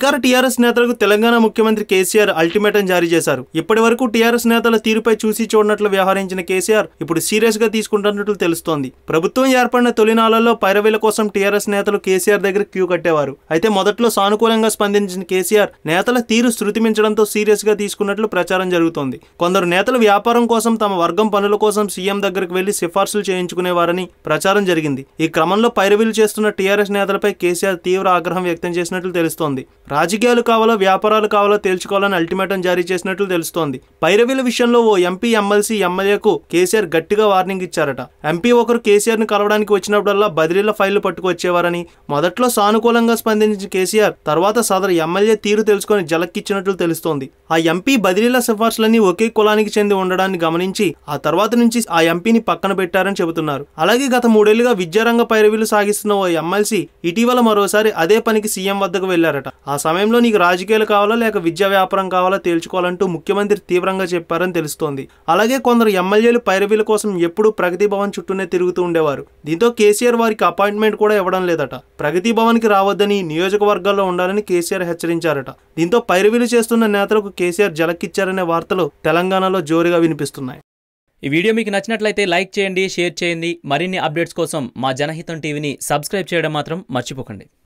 అధికార టీఆర్ఎస్ నేతలకు తెలంగాణ ముఖ్యమంత్రి కేసీఆర్ అల్టిమేటం జారీ చేశారు. ఇప్పటి వరకు టీఆర్ఎస్ నేతల తీరుపై చూసి చూడనట్లు వ్యవహరించిన కేసీఆర్ ఇప్పుడు సీరియస్గా తీసుకుంటున్నట్లు తెలుస్తోంది. ప్రభుత్వం ఏర్పడిన తొలినాళ్ళలో పైరవీల కోసం టీఆర్ఎస్ నేతలు కేసీఆర్ దగ్గర క్యూ కట్టేవారు. అయితే మొదట్లో సానుకూలంగా స్పందించిన కేసీఆర్ నేతల తీరు శృతి మించడంతో సీరియస్గా తీసుకున్నట్లు ప్రచారం జరుగుతోంది. కొందరు నేతలు వ్యాపారం కోసం తమ వర్గం పనుల కోసం సీఎం దగ్గరకు వెళ్ళి సిఫార్సులు చేయించుకునేవారని ప్రచారం జరిగింది. ఈ క్రమంలో పైరవీలు చేస్తున్న టీఆర్ఎస్ నేతలపై కేసీఆర్ తీవ్ర ఆగ్రహం వ్యక్తం చేసినట్లు తెలుస్తోంది. రాజకీయాలు కావాలో వ్యాపారాలు కావాలో తేల్చుకోవాలని అల్టిమేటం జారీ చేసినట్లు తెలుస్తోంది. పైరవీల విషయంలో ఓ ఎంపీ ఎమ్మెల్సీ ఎమ్మెల్యేకు కేసీఆర్ గట్టిగా వార్నింగ్ ఇచ్చారట. ఎంపీ ఒకరు కేసీఆర్ను కలవడానికి వచ్చినప్పుడల్లా బదిలీల ఫైళ్ళు పట్టుకొచ్చేవారని మొదట్లో సానుకూలంగా స్పందించిన కేసీఆర్ తర్వాత సదరు ఎమ్మెల్యే తీరు తెలుసుకొని జలక్కిచ్చినట్లు తెలుస్తోంది. ఆ ఎంపీ బదిలీల సిఫార్సులన్నీ ఒకే కులానికి చెంది ఉండడాన్ని గమనించి ఆ తర్వాత నుంచి ఆ ఎంపీని పక్కన పెట్టారని చెబుతున్నారు. అలాగే గత మూడేళ్ళుగా విద్యారంగ పైరవీలు సాగిస్తున్న ఓ ఎమ్మెల్సీ ఇటీవల మరోసారి అదే పనికి సీఎం వద్దకు వెళ్ళారట. ఆ సమయంలో నీకు రాజకీయాలు కావాలా లేక విద్యా వ్యాపారం కావాలా తేల్చుకోవాలంటూ ముఖ్యమంత్రి తీవ్రంగా చెప్పారని తెలుస్తోంది. అలాగే కొందరు ఎమ్మెల్యేలు పైరవీల కోసం ఎప్పుడూ ప్రగతి భవన్ చుట్టూనే తిరుగుతూ ఉండేవారు. దీంతో కేసీఆర్ వారికి అపాయింట్మెంట్ కూడా ఇవ్వడం లేదట. ప్రగతి భవన్కి రావద్దని నియోజకవర్గాల్లో ఉండాలని కేసీఆర్ హెచ్చరించారట. దీంతో పైరవీలు చేస్తున్న నేతలకు కేసీఆర్ జలకిచ్చారనే వార్తలు తెలంగాణలో జోరుగా వినిపిస్తున్నాయి. ఈ వీడియో మీకు నచ్చినట్లయితే లైక్ చేయండి షేర్ చేయండి. మరిన్ని అప్డేట్స్ కోసం మా జనహితం టీవీని సబ్స్క్రైబ్ చేయడం మాత్రం మర్చిపోకండి.